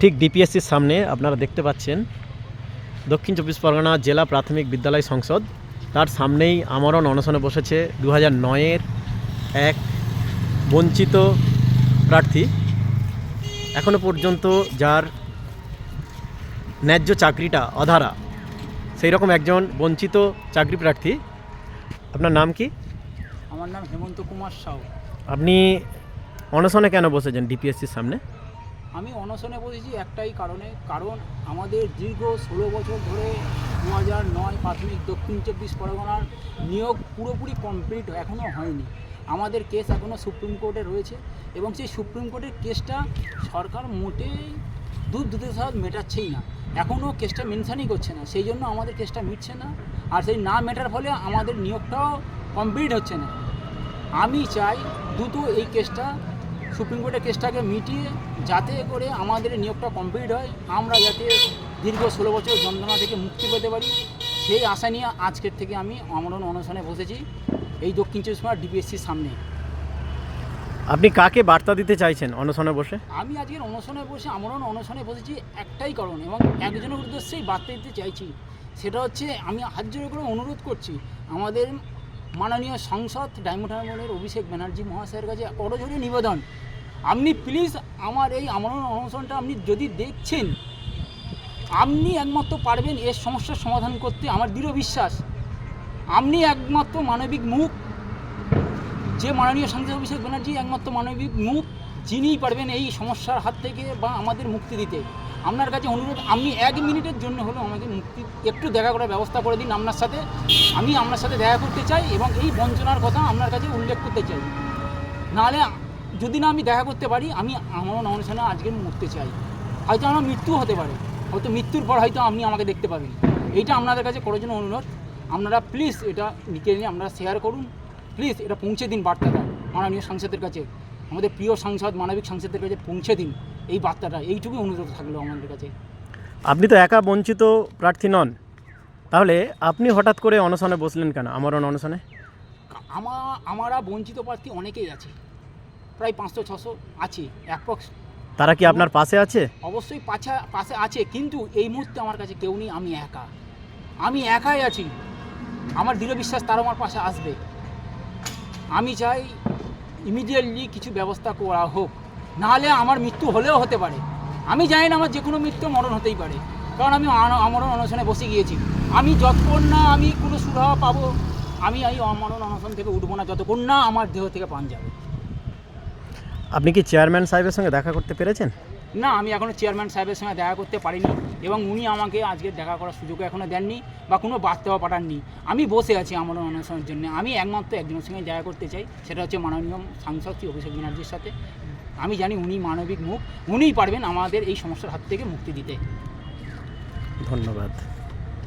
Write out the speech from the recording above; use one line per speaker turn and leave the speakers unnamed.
ঠিক ডিপিএসসির সামনে আপনারা দেখতে পাচ্ছেন দক্ষিণ চব্বিশ পরগনা জেলা প্রাথমিক বিদ্যালয় সংসদ। তার সামনেই আমরণ অনশনে বসেছে দু হাজার নয়ের এক বঞ্চিত প্রার্থী। এখনও পর্যন্ত যার ন্যায্য চাকরিটা অধারা সেই রকম একজন বঞ্চিত চাকরি প্রার্থী। আপনার নাম কি?
আমার নাম হেমন্ত কুমার সাউ।
আপনি অনশনে কেন বসেছেন ডিপিএসসির সামনে?
আমি অনশনে বসেছি একটাই কারণে, কারণ আমাদের দীর্ঘ ষোলো বছর ধরে দু হাজার নয় প্রাথমিক দক্ষিণ চব্বিশ পরগনার নিয়োগ পুরোপুরি কমপ্লিট এখনও হয়নি। আমাদের কেস এখনও সুপ্রিম কোর্টে রয়েছে এবং সেই সুপ্রিম কোর্টের কেসটা সরকার মোটেই দুধ দুধের সাথে মেটাচ্ছেই না। এখনও কেসটা মেনশনই করছে না। সেই জন্য আমাদের কেসটা মিটছে না আর সেই না মেটার ফলে আমাদের নিয়োগটাও কমপ্লিট হচ্ছে না। আমি চাই দ্রুত এই কেসটা সুপ্রিম কোর্টের কেসটাকে মিটিয়ে যাতে করে আমাদের নিয়োগটা কমপ্লিট হয় আমরা যাতে দীর্ঘ ষোলো বছর যন্ত্রণা থেকে মুক্তি পেতে পারি সেই আশা নিয়ে আজকের থেকে আমি আমরণ অনশনে বসেছি এই দক্ষিণ চব্বিশ পরগনা ডিপিএসসির সামনে।
আপনি কাকে বার্তা দিতে চাইছেন অনশনে বসে?
আমি আজকের অনশনে বসে আমরণ অনশনে বসেছি একটাই কারণ এবং একজনের উদ্দেশ্যেই বার্তা দিতে চাইছি সেটা হচ্ছে আমি হাত জোড়ে করে অনুরোধ করছি আমাদের মাননীয় সংসদ ডায়মন্ড অভিষেক ব্যানার্জি মহাশয়ের কাছে করজোরে নিবেদন। আপনি প্লিজ আমার এই আমরণ অনশনটা আপনি যদি দেখছেন, আপনি একমাত্র পারবেন এর সমস্যার সমাধান করতে, আমার দৃঢ় বিশ্বাস। আপনি একমাত্র মানবিক মুখ, যে মাননীয় সাংসদ অভিষেক ব্যানার্জি একমাত্র মানবিক মুখ, যিনিই পারবেন এই সমস্যার হাত থেকে বা আমাদের মুক্তি দিতে। আপনার কাছে অনুরোধ, আপনি এক মিনিটের জন্য হলেও আমাকে মুক্তি, একটু দেখা করার ব্যবস্থা করে দিন আপনার সাথে। আমি আপনার সাথে দেখা করতে চাই এবং এই বঞ্চনার কথা আপনার কাছে উল্লেখ করতে চাই। নাহলে যদি না আমি দেখা করতে পারি, আমি আমার অনুষ্ঠানে আজকে মরতে চাই। হয়তো আমার মৃত্যু হতে পারে। হয়তো মৃত্যুর পর হয়তো আপনি আমাকে দেখতে পাবেন। এইটা আপনাদের কাছে করার জন্য অনুরোধ। আপনারা প্লিজ এটা লিখে নিয়ে আপনারা শেয়ার করুন। প্লিজ এটা পৌঁছে দিন বার্তাটা। মাননীয় সাংসদের কাছে। আমাদের প্রিয় সাংসদ মানবিক সাংসদের কাছে পৌঁছে দিন। এই বার্তাটা এইটুকুই অনুরোধ থাকল আমাদের কাছে।
আপনি তো একা বঞ্চিত প্রার্থী নন। তাহলে আপনি হঠাৎ করে অনশনে বসলেন কেন? আমরণ অনশনে?
আমা আমারা বঞ্চিত প্রার্থী অনেকেই আছে। প্রায় পাঁচশো ছশো আছে অ্যাপ্রক্স।
তারা কি আপনার পাশে আছে?
অবশ্যই পাছা পাশে আছে কিন্তু এই মুহূর্তে আমার কাছে কেউ নেই আমি একা। আমি একাই আছি। আমার দৃঢ় বিশ্বাস তারা আমার পাশে আসবে। আমি চাই ইমিডিয়েটলি কিছু ব্যবস্থা করা হোক। নাহলে আমার মৃত্যু হলেও হতে পারে। আমি জানি না আমার যে কোনো মৃত্যু মরণ হতেই পারে। কারণ আমি আমরণ অনশনে বসে গিয়েছি। আমি যতক্ষণ না আমি কোনো সুরাহা পাবো, আমি এই অমরণ অনশন থেকে উঠবো না, যতক্ষণ না আমার দেহ থেকে পান যাবে।
আপনি কি চেয়ারম্যান সাহেবের সঙ্গে দেখা করতে পেরেছেন?
না, আমি এখনও চেয়ারম্যান সাহেবের সঙ্গে দেখা করতে পারিনি এবং উনি আমাকে আজকে দেখা করার সুযোগ এখনও দেননি বা কোনো বার্তাও পাঠাননি। আমি বসে আছি আমার অনুষ্ঠানের জন্য। আমি একমাত্র একজনের সঙ্গে দেখা করতে চাই, সেটা হচ্ছে মাননীয় সাংসদ শ্রী অভিষেক ব্যানার্জির সাথে। আমি জানি উনি মানবিক মুখ, উনিই পারবেন আমাদের এই সমস্যার হাত থেকে মুক্তি দিতে।
ধন্যবাদ।